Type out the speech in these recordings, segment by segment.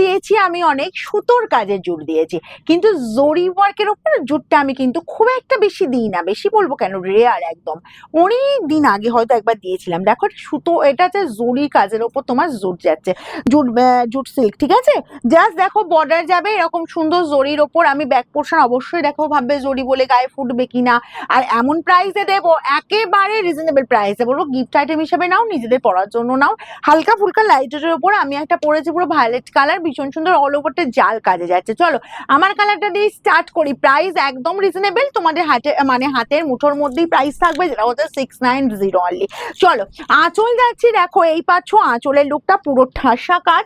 দিয়েছি, আমি অনেক সুতোর কাজের জুট দিয়েছি। কিন্তু জরি ওয়ার্কের ওপর জুটটা আমি কিন্তু খুব একটা বেশি দিই না, বেশি বলব কেন? রেয়ার একদম। অনেক দিন আগে হয়তো একবার দিয়েছিলাম। দেখো, সুতো, এটা হচ্ছে জরি কাজের ওপর তোমার জুট যাচ্ছে। জুট জুট সিল্ক ঠিক আছে? জাস্ট দেখো বর্ডার যাবে, এরকম সুন্দর জরির ওপর আমি ব্যাক পোর্শন অবশ্যই দেখো, ভাববে জরি বলে গায়ে ফুটবে কিনা। আর এমন প্রাইসে দেবো, একেবারে রিজনেবল প্রাইসে বলব গিফট আইটেম হিসেবে নাও, নিজেদের পড়ার জন্য নাও। হালকা ফুলকা লাইটের ওপর আমি একটা পরেছি পুরো ভায়োলেট কালার ভীষণ সুন্দর অল ওভারটা জাল কাজে যাচ্ছে। চলো, আমার কালারটা দিয়ে স্টার্ট করি। প্রাইস একদম রিজনেবল তোমাদের হাতে মানে হাতের মুঠোর মধ্যেই প্রাইস থাকবে, যেটা হচ্ছে সিক্স নাইন জিরো অনলি চলো, আঁচল যাচ্ছি, দেখো, এই পাচ্ছ আঁচলের লুকটা পুরো ঠাসা কাজ।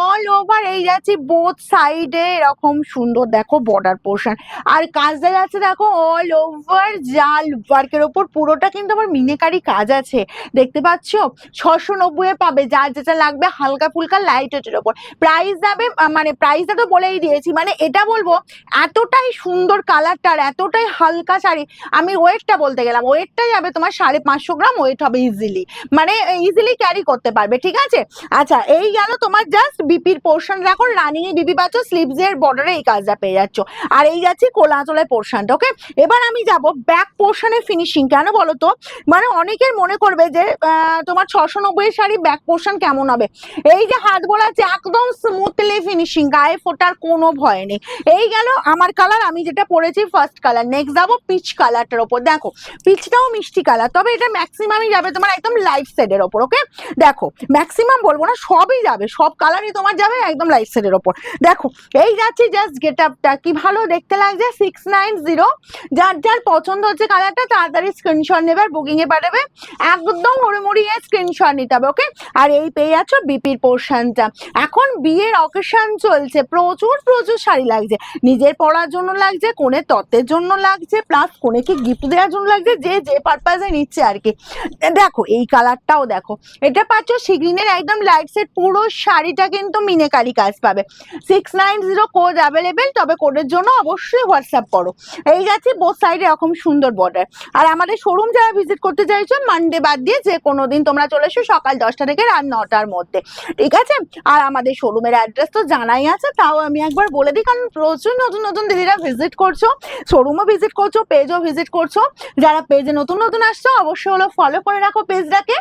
অল ওভার এই যাচ্ছি বোথ সাইডে এরকম সুন্দর, দেখো বর্ডার পোর্শন আর কাজটা যাচ্ছে, দেখো অল ওভার জাল ওয়ার্কের ওপর। পুরোটা কিন্তু আমার মিনেকারি কাজ আছে। দেখতে পাচ্ছ? ছশো নব্বই পাবে, যার যেটা লাগবে হালকা ফুলকা লাইট ওয়েটের ওপর। প্রাইস যাবে মানে প্রাইসটা তো বলেই দিয়েছি। মানে এটা বলব, এতটাই সুন্দর কালারটা আর এতটাই হালকা শাড়ি, আমি ওয়েটটা বলতে গেলাম ওয়েটটা যাবে তোমার সাড়ে পাঁচশো গ্রাম ওয়েট হবে ইজিলি মানে ইজিলি ক্যারি করতে পারবে, ঠিক আছে? আচ্ছা এই গেল তোমার জাস্ট বিপির পোর্শন দেখো রানিং বিপি পাচ্ছ স্লিভস এর বর্ডারে এই কাজটা পেয়ে যাচ্ছ। আর এই যাচ্ছি কোলাচলের পোর্শনটা ওকে এবার আমি যাব ব্যাক পোর্শনের ফিনিশিং কেন বলো তো? মানে অনেকের মনে করবে যে তোমার ছশো নব্বই শাড়ি ব্যাক পোর্শন কেমন হবে? এই যে হাত বোলাচ্ছে, একদম স্মুথলি ফিনিশিং গায়ে ফোটার কোনো ভয় নেই। এই গেল আমার কালার আমি যেটা পরেছি ফার্স্ট কালার নেক্সট যাব পিচ কালারটার ওপর। দেখো পিচটাও মিষ্টি কালার তবে এটা ম্যাক্সিমামই যাবে তোমার একদম লাইট শেডের ওপর ওকে দেখো ম্যাক্সিমাম বলব না, সবই যাবে। সব কালারই তোমার যাবে একদম লাইট শেডের ওপর। দেখো, এই যাচ্ছি জাস্ট গেট আপটা কি ভালো দেখতে লাগছে? সিক্স নাইন জিরো যার যার পছন্দ হচ্ছে কালারটা তাড়াতাড়ি স্ক্রিনশট নেবে আর বুকিং এ পাঠাবে। একদম হড়মড়িয়ে স্ক্রিনশট নিতে হবে ওকে আর এই পেয়ে যাচ্ছ বিপির পোর্শনটা এখন বিয়ের অকেশন চলছে, প্রচুর প্রচুর শাড়ি লাগছে। নিজের পড়ার জন্য লাগছে, কোনের তত্ত্বের জন্য লাগছে প্লাস কোনেকে গিফট দেওয়ার জন্য লাগছে, যে যে পারপাসে নিচ্ছে আর কি। দেখো, এই কালারটাও দেখো। এটা পাচ্ছ সিগ্রিনের একদম লাইট সেট পুরো শাড়িটা কিন্তু মিনেকারি কাজ পাবে। Six nine zero code available তবে কোডের জন্য অবশ্যই হোয়াটসঅ্যাপ করো। এই যাচ্ছে বোথ সাইডে এরকম সুন্দর বর্ডার আর আমাদের শোরুম যারা ভিজিট করতে চাইছো মানডে বাদ দিয়ে যে কোনো দিন তোমরা চলে এসো সকাল দশটা থেকে রাত নটার মধ্যে। ঠিক আছে? আর আমাদের শোরুমের অ্যাড্রেস তো জানাই আছে, তাও আমি একবার বলে দিই, কারণ প্রচুর নতুন নতুন দিদিরা ভিজিট করছ শোরুমও ভিজিট করছ পেজও ভিজিট করছ। যারা পেজে নতুন নতুন আসছো, অবশ্যই হলো ফলো করে রাখো পেজটাকে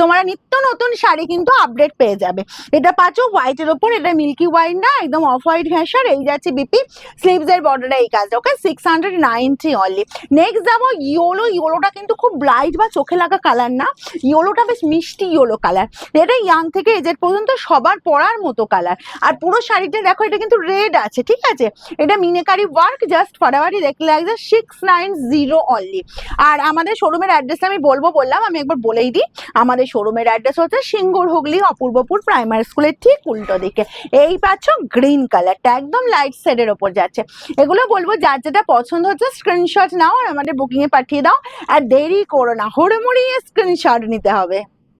তোমরা নিত্য নতুন শাড়ি কিন্তু আপডেট পেয়ে যাবে। এটা পাচ্ছ হোয়াইটের ওপর, এটা মিল্কি হোয়াইট না, একদম অফ হোয়াইট ঘ্যাসার এই যাচ্ছে বিপি স্লিভস এর বর্ডারে এই কাজ okay six hundred ninety only next যাব ইয়োলো ইয়োলোটা কিন্তু খুব ব্রাইট বা চোখে লাগা কালার না। ইয়োলোটা বেশ মিষ্টি ইয়োলো কালার এটা ইয়াং থেকে এজের পর্যন্ত সবার পরার মতো কালার আর পুরো শাড়িটা দেখো, এটা কিন্তু রেড আছে, ঠিক আছে? এটা মিনেকারি ওয়ার্ক জাস্ট ফাটাফাটি দেখতে লাগছে সিক্স নাইন জিরো অনলি আর আমাদের শোরুমের অ্যাড্রেস আমি বলব বললাম, আমি একবার বলেই দিই। আমাদের শোরুমের অ্যাড্রেস হচ্ছে সিঙ্গুর হুগলি, অপূর্বপুর প্রাইমারি স্কুলের ঠিক উল্টো দিকে। এই পাচ্ছ গ্রিন কালারটা একদম লাইট শেডের ওপর যাচ্ছে। এগুলো বলব, যার যেটা পছন্দ হচ্ছে স্ক্রিনশট নাও আর আমাদের বুকিংয়ে পাঠিয়ে দাও। আর দেরি করো না, হুড়মুড়িয়ে স্ক্রিনশট নিতে হবে।